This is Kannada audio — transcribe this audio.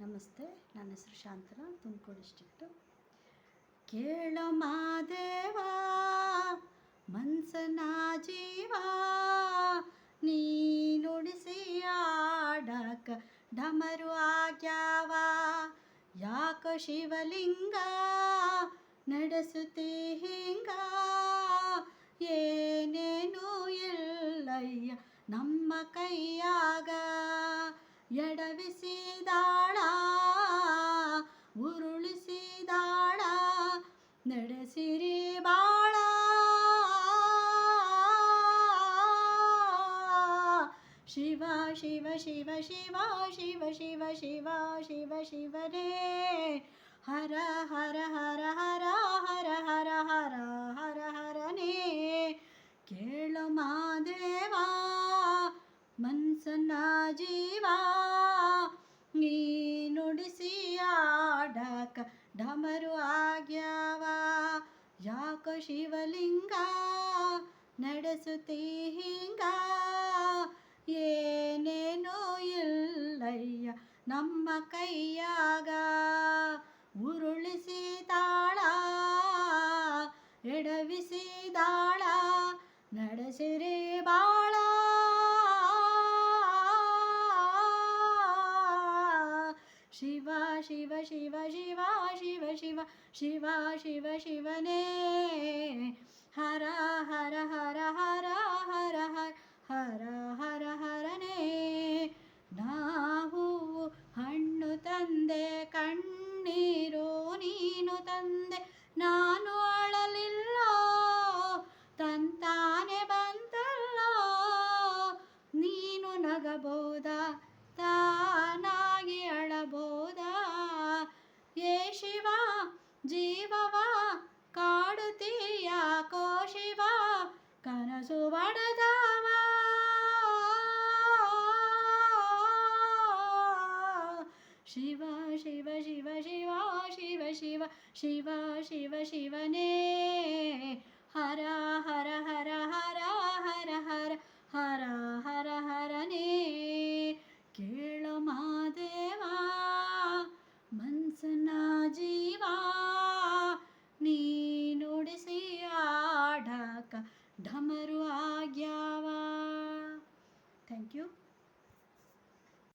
ನಮಸ್ತೆ, ನನ್ನ ಹೆಸರು ಶಾಂತಲಾ ತುಮಕೂರು ಡಿಸ್ಟ್ರಿಕ್ಟು ಕೇಳ ಮಾದೇವ ಮನ್ಸನ ಜೀವ ನೀ ನುಡಿಸಿ ಆಡಕ ಡಮರು ಆಗ್ಯಾವ, ಯಾಕ ಶಿವಲಿಂಗ ನಡೆಸುತ್ತಿ ಹಿಂಗ, ಏನೇನು ಎಲ್ಲಯ್ಯ ನಮ್ಮ ಕೈಯಾಗ. ಎಡವಿಸಿದಾಳ ಉರುಳಿಸಿದಾಳ ನಡೆಸಿರಿ ಬಾಳ ಶಿವ ಶಿವ ಶಿವ ಶಿವ ಶಿವ ಶಿವ ಶಿವ ಶಿವ ಶಿವನೇ ಹರ ಹರ ಹರ ಹರ ಹರ ಹರ ಹರ ಯಾಕ ಶಿವಲಿಂಗ ನಡೆಸುತ್ತಿ ಹಿಂಗ ಏನೇನೋ ಇಲ್ಲಯ್ಯ ನಮ್ಮ ಕೈಯಾಗ ಉರುಳಿಸಿದಾಳ ಎಡವಿಸಿದಾಳ ನಡೆಸಿರಿ ಶಿವ ಶಿವ ಶಿವ ಶಿವ ಶಿವ ಶಿವ ಶಿವ ಶಿವ ಶಿವನೇ. ಹರ ಹರ ಹರ ಹರ ಹರ ಹರ ಹರ ಹರ, ಹರನೇ. ನಾವು ಹಣ್ಣು ತಂದೆ, ಕಣ್ಣೀರು ನೀನು ತಂದೆ. ನಾನು ಅಳಲಿಲ್ಲ, ತಂತಾನೆ ಬಂತಲ್ಲೋ. ನೀನು ನಗಬೋದ ಶಿವ, ಜೀವವ ಕಾಡುತ್ತೀಯ ಕೋ ಶಿವ ಕನಸು ಬಡದವ. ಶಿವ ಶಿವ ಶಿವ ಶಿವ ಶಿವ ಶಿವ ಶಿವ ಶಿವ, ಶಿವನೇ. ಹರ ಹರ તમારું આજ્ઞાવા થેન્ક યુ